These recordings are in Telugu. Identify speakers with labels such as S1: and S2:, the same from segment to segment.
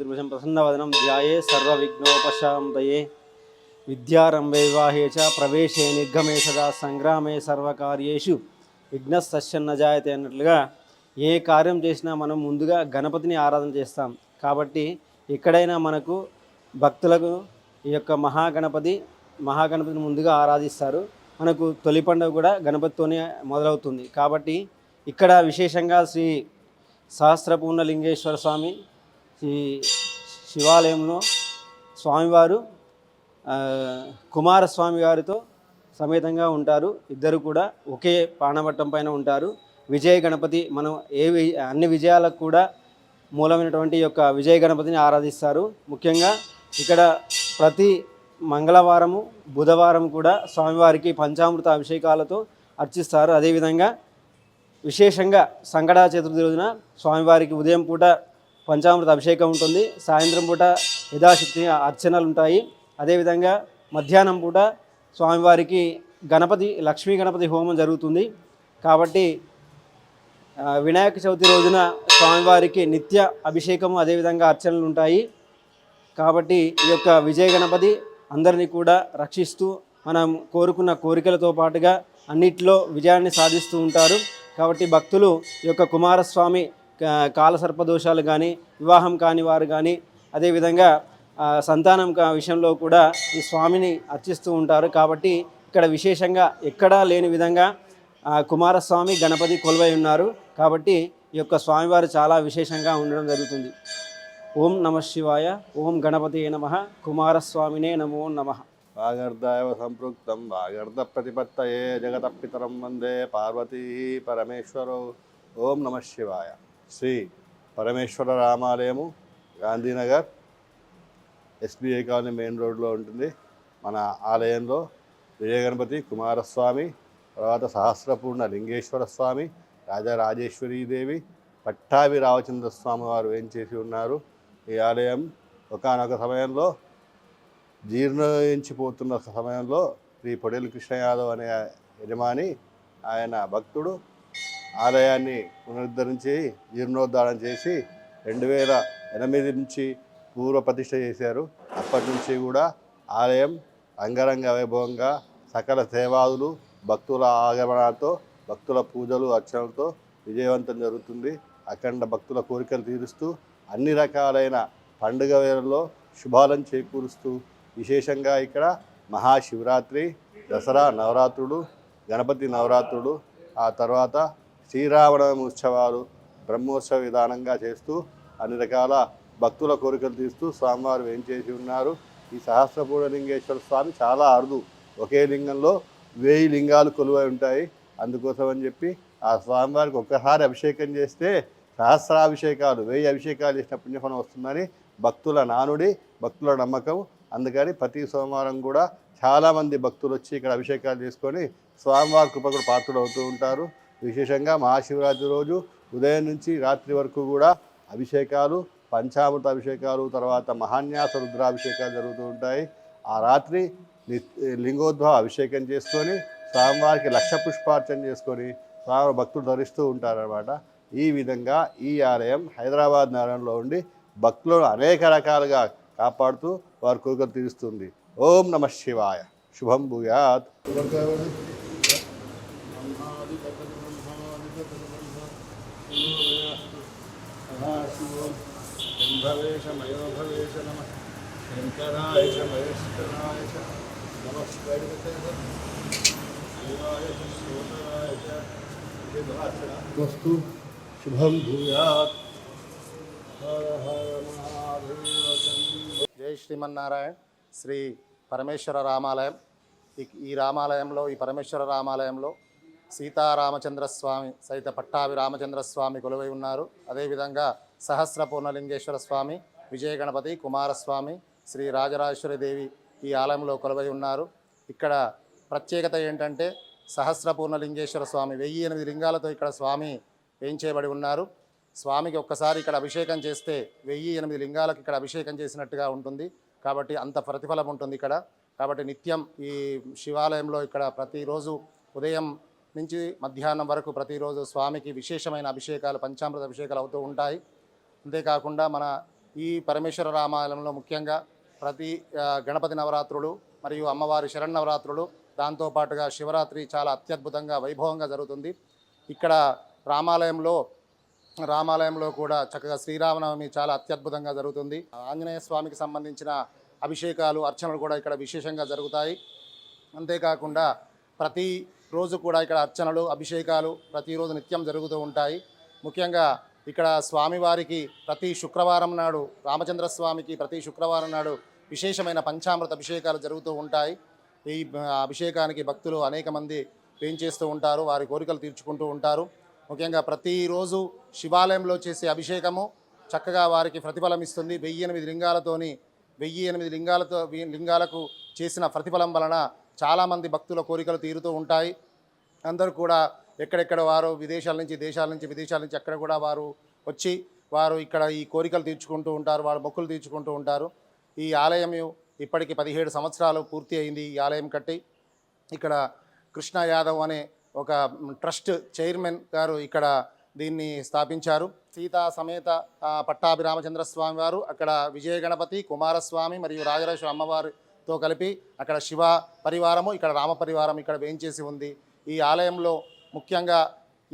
S1: చతుర్భుజం ప్రసన్నవదనం ధ్యాయే సర్వవిఘ్నోపశాంతయే విద్యారంభే వివాహే చ ప్రవేశే నిర్గమే సదా సంగ్రామే సర్వకార్యేషు విఘ్నశ్చన్న జాయతే అన్నట్లుగా ఏ కార్యం చేసినా మనం ముందుగా గణపతిని ఆరాధన చేస్తాం. కాబట్టి ఎక్కడైనా మనకు భక్తులకు ఈ యొక్క మహాగణపతి మహాగణపతిని ముందుగా ఆరాధిస్తారు. మనకు తొలి పండుగ కూడా గణపతితోనే మొదలవుతుంది. కాబట్టి ఇక్కడ విశేషంగా శ్రీ సహస్రపూర్ణ లింగేశ్వర స్వామి శ్రీ శివాలయంలో స్వామివారు కుమారస్వామి గారితో సమేతంగా ఉంటారు. ఇద్దరు కూడా ఒకే పానవట్టం పైన ఉంటారు. విజయ గణపతి మనం ఏ అన్ని విజయాలకు కూడా మూలమైనటువంటి యొక్క విజయ గణపతిని ఆరాధిస్తారు. ముఖ్యంగా ఇక్కడ ప్రతి మంగళవారము బుధవారం కూడా స్వామివారికి పంచామృత అభిషేకాలతో అర్చిస్తారు. అదేవిధంగా విశేషంగా సంకటా చతుర్థి రోజున స్వామివారికి ఉదయం పూట పంచామృత అభిషేకం ఉంటుంది. సాయంత్రం పూట యథాశక్తి అర్చనలు ఉంటాయి. అదేవిధంగా మధ్యాహ్నం పూట స్వామివారికి గణపతి లక్ష్మీ గణపతి హోమం జరుగుతుంది. కాబట్టి వినాయక చవితి రోజున స్వామివారికి నిత్య అభిషేకము అదేవిధంగా అర్చనలు ఉంటాయి. కాబట్టి ఈ యొక్క విజయ గణపతి అందరినీ కూడా రక్షిస్తూ మనం కోరుకున్న కోరికలతో పాటుగా అన్నిట్లో విజయాన్ని సాధిస్తూ ఉంటారు. కాబట్టి భక్తులు ఈ యొక్క కుమారస్వామి కాల సర్పదోషాలు దోషాలు కానీ వివాహం కాని వారు కానీ అదేవిధంగా సంతానం కా- విషయంలో కూడా ఈ స్వామిని అర్చిస్తూ ఉంటారు. కాబట్టి ఇక్కడ విశేషంగా ఎక్కడా లేని విధంగా కుమారస్వామి గణపతి కొలువై ఉన్నారు. కాబట్టి ఈ యొక్క స్వామివారు చాలా విశేషంగా ఉండడం జరుగుతుంది. ఓం నమ శివాయ ఓం గణపతి నమ కుమారస్వామినే నమో నమ.
S2: వాగర్ధాయవ సంపృక్తం వాగర్ధ ప్రతిపత్తయే జగతపితరం వందే పార్వతీ పరమేశ్వరో. ఓం నమ శివాయ. శ్రీ పరమేశ్వర రామాలయము గాంధీనగర్ ఎస్బీఐ కాలనీ మెయిన్ రోడ్లో ఉంటుంది. మన ఆలయంలో విజయగణపతి కుమారస్వామి తర్వాత సహస్రపూర్ణ లింగేశ్వర స్వామి రాజరాజేశ్వరీదేవి పట్టాభి రామచంద్ర స్వామి వారు ఏం చేసి ఉన్నారు? ఈ ఆలయం ఒకానొక సమయంలో జీర్ణించిపోతున్న సమయంలో శ్రీ పొడేలు కృష్ణ యాదవ్ అనే యజమాని ఆయన భక్తుడు ఆలయాన్ని పునరుద్ధరించి జీర్ణోద్ధారణ చేసి రెండు వేల ఎనిమిది నుంచి పూర్వ ప్రతిష్ట చేశారు. అప్పటి నుంచి కూడా ఆలయం అంగరంగ వైభవంగా సకల సేవాదులు భక్తుల ఆగమనాలతో భక్తుల పూజలు అర్చనలతో విజయవంతం జరుగుతుంది. అఖండ భక్తుల కోరికలు తీరుస్తూ అన్ని రకాలైన పండుగ వేళల్లో శుభాలను చేకూరుస్తూ విశేషంగా ఇక్కడ మహాశివరాత్రి దసరా నవరాత్రుడు గణపతి నవరాత్రుడు ఆ తర్వాత శ్రీరామనవమి ఉత్సవాలు బ్రహ్మోత్సవ విధానంగా చేస్తూ అన్ని రకాల భక్తుల కోరికలు తీస్తూ స్వామివారు వేంచేసి ఉన్నారు? ఈ సహస్రపూర్ణ లింగేశ్వర స్వామి చాలా అరుదు. ఒకే లింగంలో వేయి లింగాలు కొలువై ఉంటాయి. అందుకోసం అని చెప్పి ఆ స్వామివారికి ఒక్కసారి అభిషేకం చేస్తే సహస్రాభిషేకాలు వెయ్యి అభిషేకాలు చేసిన పుణ్యఫలం వస్తుందని భక్తుల నానుడి భక్తుల నమ్మకం. అందుకని ప్రతి సోమవారం కూడా చాలామంది భక్తులు వచ్చి ఇక్కడ అభిషేకాలు చేసుకొని స్వామివారి కృపకు పాత్రుడు అవుతూ ఉంటారు. విశేషంగా మహాశివరాత్రి రోజు ఉదయం నుంచి రాత్రి వరకు కూడా అభిషేకాలు పంచామృత అభిషేకాలు తర్వాత మహాన్యాస రుద్రాభిషేకాలు జరుగుతూ ఉంటాయి. ఆ రాత్రి ని- లింగోద్భవ అభిషేకం చేసుకొని స్వామివారికి లక్ష పుష్పార్చన చేసుకొని స్వామి భక్తులు ధరిస్తూ ఉంటారన్నమాట. ఈ విధంగా ఈ ఆలయం హైదరాబాద్ నగరంలో ఉండి భక్తులను అనేక రకాలుగా కాపాడుతూ వారి కోరికలు తీరుస్తుంది. ఓం నమ శివాయ. శుభం భూయాత్. భవేశమయో భవేశ నమ శంకరాయ చ మహేశ్వరాయ చ నమస్కారాయ వస్తు శుభం భూయాత్ హర హర మహాదేవ
S3: జై శ్రీమన్నారాయణ శ్రీ పరమేశ్వర రామాలయం ఈ- రామాలయంలో ఈ పరమేశ్వర రామాలయంలో సీతారామచంద్ర స్వామి సహిత పట్టాభి రామచంద్ర స్వామి కొలువై ఉన్నారు. అదేవిధంగా సహస్ర పూర్ణలింగేశ్వర స్వామి విజయ గణపతి కుమారస్వామి శ్రీ రాజరాజేశ్వరి దేవి ఈ ఆలయంలో కొలువై ఉన్నారు. ఇక్కడ ప్రత్యేకత ఏంటంటే సహస్ర పూర్ణలింగేశ్వర స్వామి వెయ్యి ఎనిమిది లింగాలతో ఇక్కడ స్వామి వేయించేయబడి ఉన్నారు. స్వామికి ఒక్కసారి ఇక్కడ అభిషేకం చేస్తే వెయ్యి ఎనిమిది లింగాలకు ఇక్కడ అభిషేకం చేసినట్టుగా ఉంటుంది. కాబట్టి అంత ప్రతిఫలం ఉంటుంది ఇక్కడ. కాబట్టి నిత్యం ఈ శివాలయంలో ఇక్కడ ప్రతిరోజు ఉదయం నుంచి మధ్యాహ్నం వరకు ప్రతిరోజు స్వామికి విశేషమైన అభిషేకాలు పంచామృత అభిషేకాలు అవుతూ ఉంటాయి. అంతేకాకుండా మన ఈ పరమేశ్వర రామాలయంలో ముఖ్యంగా ప్రతి గణపతి నవరాత్రులు మరియు అమ్మవారి శరణవరాత్రులు దాంతోపాటుగా శివరాత్రి చాలా అత్యద్భుతంగా వైభవంగా జరుగుతుంది. ఇక్కడ రామాలయంలో రామాలయంలో కూడా చక్కగా శ్రీరామనవమి చాలా అత్యద్భుతంగా జరుగుతుంది. ఆంజనేయ స్వామికి సంబంధించిన అభిషేకాలు అర్చనలు కూడా ఇక్కడ విశేషంగా జరుగుతాయి. అంతేకాకుండా ప్రతి రోజు కూడా ఇక్కడ అర్చనలు అభిషేకాలు ప్రతిరోజు నిత్యం జరుగుతూ ఉంటాయి. ముఖ్యంగా ఇక్కడ స్వామివారికి ప్రతి శుక్రవారం నాడు రామచంద్ర స్వామికి ప్రతి శుక్రవారం నాడు విశేషమైన పంచామృత అభిషేకాలు జరుగుతూ ఉంటాయి. ఈ అభిషేకానికి భక్తులు అనేక మంది వేంచేస్తూ ఉంటారు వారి కోరికలు తీర్చుకుంటూ ఉంటారు. ముఖ్యంగా ప్రతిరోజు శివాలయంలో చేసే అభిషేకము చక్కగా వారికి ప్రతిఫలం ఇస్తుంది. వెయ్యి ఎనిమిది లింగాలతోని వెయ్యి ఎనిమిది లింగాలతో లింగాలకు చేసిన ప్రతిఫలం వలన చాలామంది భక్తుల కోరికలు తీరుతూ ఉంటాయి. అందరూ కూడా ఎక్కడెక్కడ వారు విదేశాల నుంచి దేశాల నుంచి విదేశాల నుంచి అక్కడ కూడా వారు వచ్చి వారు ఇక్కడ ఈ కోరికలు తీర్చుకుంటూ ఉంటారు వారు మొక్కులు తీర్చుకుంటూ ఉంటారు. ఈ ఆలయం ఇప్పటికి పదిహేడు సంవత్సరాలు పూర్తి అయింది ఈ ఆలయం కట్టి. ఇక్కడ కృష్ణ యాదవ్ అనే ఒక ట్రస్ట్ చైర్మన్ గారు ఇక్కడ దీన్ని స్థాపించారు. సీతా సమేత పట్టాభి రామచంద్ర స్వామి వారు అక్కడ విజయ గణపతి కుమారస్వామి మరియు రాజరాజేశ్వర అమ్మవారితో కలిపి అక్కడ శివ పరివారము ఇక్కడ రామ పరివారం ఇక్కడ వేయించేసి ఉంది. ఈ ఆలయంలో ముఖ్యంగా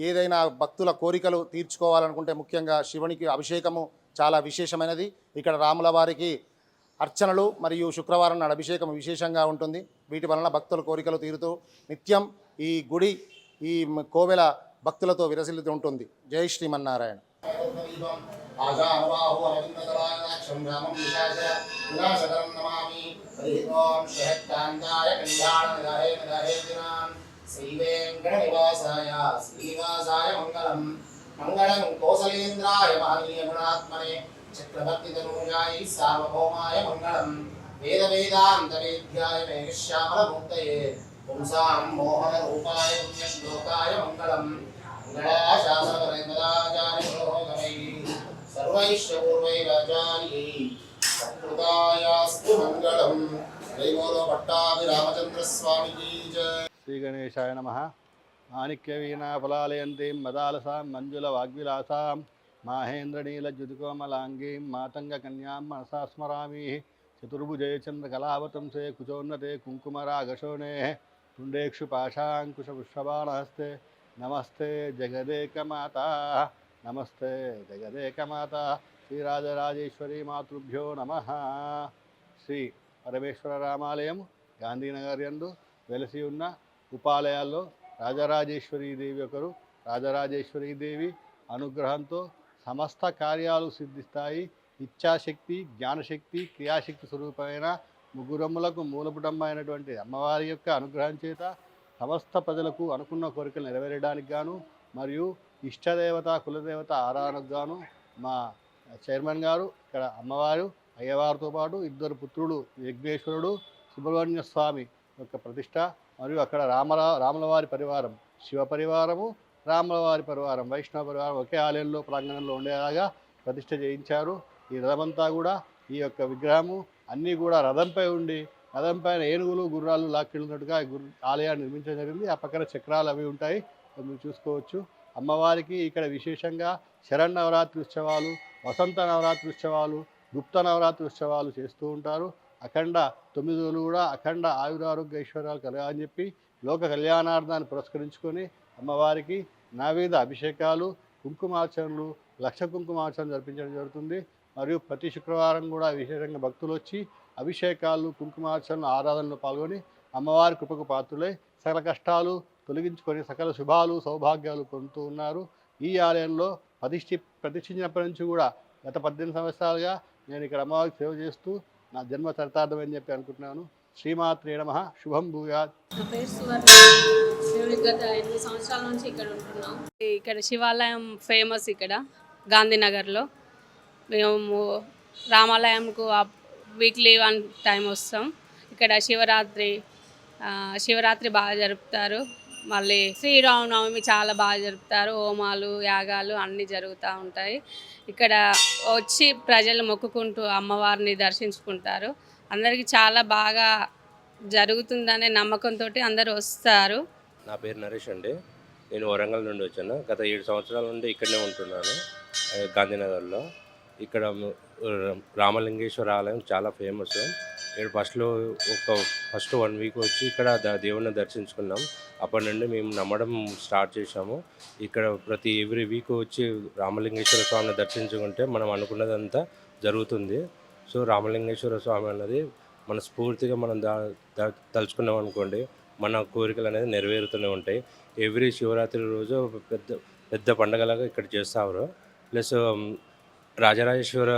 S3: ఏదైనా భక్తుల కోరికలు తీర్చుకోవాలనుకుంటే ముఖ్యంగా శివునికి అభిషేకము చాలా విశేషమైనది. ఇక్కడ రాముల వారికి అర్చనలు మరియు శుక్రవారం నాడు అభిషేకం విశేషంగా ఉంటుంది. వీటి వలన భక్తుల కోరికలు తీరుతూ నిత్యం ఈ గుడి ఈ కోవెల భక్తులతో విరసిల్లుతూ ఉంటుంది. జై శ్రీమన్నారాయణ.
S4: श्रीवेङ्कटनिवासाय, श्रीनिवासाय मङ्गलम्। मङ्गलं कौसलेन्द्राय महनीयगुणात्मने चक्रवर्तितनूजायै सार्वभौमाय मङ्गलं वेदवेदान्तवेद्याय मेघश्यामलमूर्तये पुंसां मोहनरूपाय पुण्यश्लोकाय श्रीमोदो సర్వైశ్చ
S2: శ్రీ గణేశాయ నమ మాణిక్యవీణాఫలాలయంతీం మదాలసాం మంజుల వాగ్విలాసాం మాహేంద్రనీలజ్యుతికోమలాంగీం మాతంగకన్యాం మనసా స్మరామి చతుర్భుజే చంద్రకళావతంసే కుచోన్నతే కుంకుమరాగశోణే తుండేక్షు పాశాంకుశపుష్పబాణహస్తే నమస్తే జగదేకమాత నమస్తే జగదేకమాత శ్రీరాజరాజేశ్వరీ మాతృభ్యో నమ శ్రీ పరమేశ్వర రామాలయం గాంధీనగర్ ఎందు వెలసి ఉన్న ఉపాలయాల్లో రాజరాజేశ్వరీ దేవి ఒకరు. రాజరాజేశ్వరీ దేవి అనుగ్రహంతో సమస్త కార్యాలు సిద్ధిస్తాయి. ఇచ్ఛాశక్తి జ్ఞానశక్తి క్రియాశక్తి స్వరూపమైన ముగ్గురమ్ములకు మూలపుటమైనటువంటి అమ్మవారి యొక్క అనుగ్రహం చేత సమస్త ప్రజలకు అనుకున్న కోరికలు నెరవేరడానికి గాను మరియు ఇష్టదేవత కులదేవత ఆరాధనకు గాను మా చైర్మన్ గారు ఇక్కడ అమ్మవారు అయ్యవారితో పాటు ఇద్దరు పుత్రుడు విఘ్నేశ్వరుడు సుబ్రహ్మణ్య స్వామి యొక్క ప్రతిష్ట మరియు అక్కడ రామరా రాములవారి పరివారం శివ పరివారము రాములవారి పరివారం వైష్ణవ పరివారం ఒకే ఆలయంలో ప్రాంగణంలో ఉండేలాగా ప్రతిష్ట చేయించారు. ఈ రథమంతా కూడా ఈ యొక్క విగ్రహము అన్నీ కూడా రథంపై ఉండి రథం పైన ఏనుగులు గుర్రాలు లాక్కెళ్ళినట్టుగా గుర్ ఆలయాన్ని నిర్మించడం జరిగింది. ఆ పక్కన చక్రాలు అవి ఉంటాయి. మీరు చూసుకోవచ్చు. అమ్మవారికి ఇక్కడ విశేషంగా శరణ్ నవరాత్రి ఉత్సవాలు వసంత నవరాత్రి ఉత్సవాలు గుప్త నవరాత్రి ఉత్సవాలు చేస్తూ ఉంటారు. అఖండ తొమ్మిది రోజులు కూడా అఖండ ఆయురారోగ్య ఐశ్వర్యాలు కలగాలని చెప్పి లోక కళ్యాణార్థాన్ని పురస్కరించుకొని అమ్మవారికి నావేద అభిషేకాలు కుంకుమార్చనలు లక్ష కుంకుమార్చనలు జరిపించడం జరుగుతుంది. మరియు ప్రతి శుక్రవారం కూడా విశేషంగా భక్తులు వచ్చి అభిషేకాలు కుంకుమార్చనలు ఆరాధనలో పాల్గొని అమ్మవారి కృపకు పాత్రులై సకల కష్టాలు తొలగించుకొని సకల శుభాలు సౌభాగ్యాలు పొందుతూ ఉన్నారు. ఈ ఆలయంలో ప్రతిష్ఠి ప్రతిష్ఠించినప్పటి నుంచి కూడా గత పద్దెనిమిది సంవత్సరాలుగా నేను ఇక్కడ అమ్మవారికి సేవ చేస్తూ నా జన్మ చరితార్థం అని చెప్పి అనుకుంటున్నాను? శ్రీమాత్రే నమ శుభం భూయాత్.
S5: గత ఎనిమిది సంవత్సరాల నుంచి ఇక్కడ ఉంటున్నాం. ఇక్కడ శివాలయం ఫేమస్ ఇక్కడ గాంధీనగర్లో. మేము రామాలయంకు వీక్లీ వన్ టైం వస్తాం. ఇక్కడ శివరాత్రి శివరాత్రి బాగా జరుపుతారు. మళ్ళీ శ్రీరామనవమి చాలా బాగా జరుపుతారు. హోమాలు యాగాలు అన్నీ జరుగుతూ ఉంటాయి. ఇక్కడ వచ్చి ప్రజలు మొక్కుకుంటూ అమ్మవారిని దర్శించుకుంటారు. అందరికీ చాలా బాగా జరుగుతుందనే నమ్మకంతో అందరూ వస్తారు.
S6: నా పేరు నరేష్ అండి. నేను వరంగల్ నుండి వచ్చాను. గత ఏడు సంవత్సరాల నుండి ఇక్కడనే ఉంటున్నాను. గాంధీనగర్లో. ఇక్కడ రామలింగేశ్వర ఆలయం చాలా ఫేమస్. ఇక్కడ ఫస్ట్లో ఒక ఫస్ట్ వన్ వీక్ వచ్చి ఇక్కడ ద- దేవుణ్ణి దర్శించుకున్నాం. అప్పటి నుండి మేము నమ్మడం స్టార్ట్ చేశాము. ఇక్కడ ప్రతి ఎవ్రీ వీక్ వచ్చి రామలింగేశ్వర స్వామిని దర్శించుకుంటే మనం అనుకున్నదంతా జరుగుతుంది. సో రామలింగేశ్వర స్వామి అన్నది మన స్ఫూర్తిగా మనం దా దా- తలుచుకున్నాం అనుకోండి మన కోరికలు అనేది నెరవేరుతూనే ఉంటాయి. ఎవ్రీ శివరాత్రి రోజు పెద్ద పెద్ద పండగలాగా ఇక్కడ చేస్తారు ప్లస్ రాజరాజేశ్వర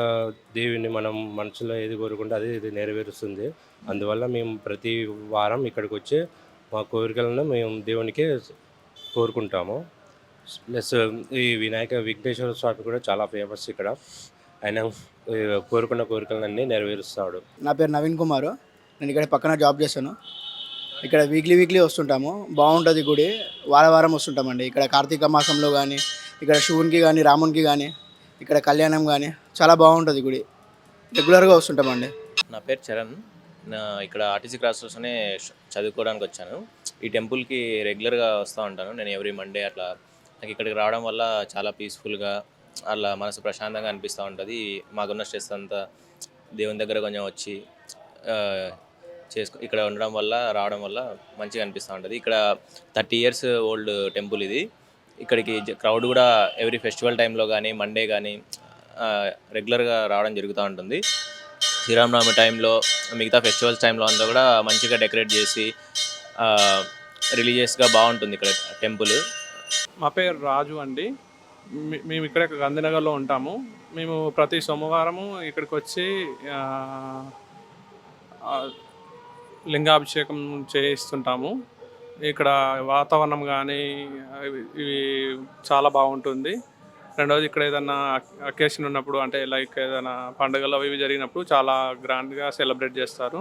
S6: దేవిని మనం మనసులో ఏది కోరుకుంటే అది ఇది నెరవేరుస్తుంది. అందువల్ల మేము ప్రతి వారం ఇక్కడికి వచ్చి మా కోరికలను మేము దేవునికి కోరుకుంటాము. ప్లస్ ఈ వినాయక విఘ్నేశ్వర స్వామి కూడా చాలా ఫేమస్ ఇక్కడ. ఆయన కోరుకున్న కోరికలన్నీ నెరవేరుస్తాడు.
S7: నా పేరు నవీన్ కుమార్. నేను ఇక్కడ పక్కన జాబ్ చేశాను. ఇక్కడ వీక్లీ వీక్లీ వస్తుంటాము. బాగుంటుంది గుడి. వారం వారం వస్తుంటామండి. ఇక్కడ కార్తీక మాసంలో కానీ ఇక్కడ శివునికి కానీ రామునికి కానీ ఇక్కడ కళ్యాణం కానీ చాలా బాగుంటుంది గుడి. రెగ్యులర్గా వస్తుంటామండి.
S8: నా పేరు చరణ్. నా ఇక్కడ ఆర్టీసీ క్రాస్ రోడ్స్లోనే చదువుకోవడానికి వచ్చాను. ఈ టెంపుల్కి రెగ్యులర్గా వస్తూ ఉంటాను. నేను ఎవ్రీ మండే అట్లా నాకు ఇక్కడికి రావడం వల్ల చాలా పీస్ఫుల్గా అలా మనసు ప్రశాంతంగా అనిపిస్తూ ఉంటుంది. మాకున్న స్ట్రెస్ అంతా దేవుని దగ్గర కొంచెం వచ్చి చేసుకో ఇక్కడ ఉండడం వల్ల రావడం వల్ల మంచిగా అనిపిస్తూ ఉంటుంది. ఇక్కడ థర్టీ ఇయర్స్ ఓల్డ్ టెంపుల్ ఇది. ఇక్కడికి క్రౌడ్ కూడా ఎవ్రీ ఫెస్టివల్ టైంలో కానీ మండే కానీ రెగ్యులర్గా రావడం జరుగుతూ ఉంటుంది. శ్రీరామనవమి టైంలో మిగతా ఫెస్టివల్స్ టైంలో అంతా కూడా మంచిగా డెకరేట్ చేసి రిలీజియస్గా బాగుంటుంది ఇక్కడ టెంపుల్
S9: మా పేరు రాజు అండి. మేము ఇక్కడ గాంధీనగర్లో ఉంటాము. మేము ప్రతి సోమవారము ఇక్కడికి వచ్చి లింగాభిషేకం చేయిస్తుంటాము. ఇక్కడ వాతావరణం కానీ ఇవి చాలా బాగుంటుంది. రెండవది ఇక్కడ ఏదైనా అకేషన్ ఉన్నప్పుడు అంటే లైక్ ఏదైనా పండుగలు అవి ఇవి జరిగినప్పుడు చాలా గ్రాండ్గా సెలబ్రేట్ చేస్తారు.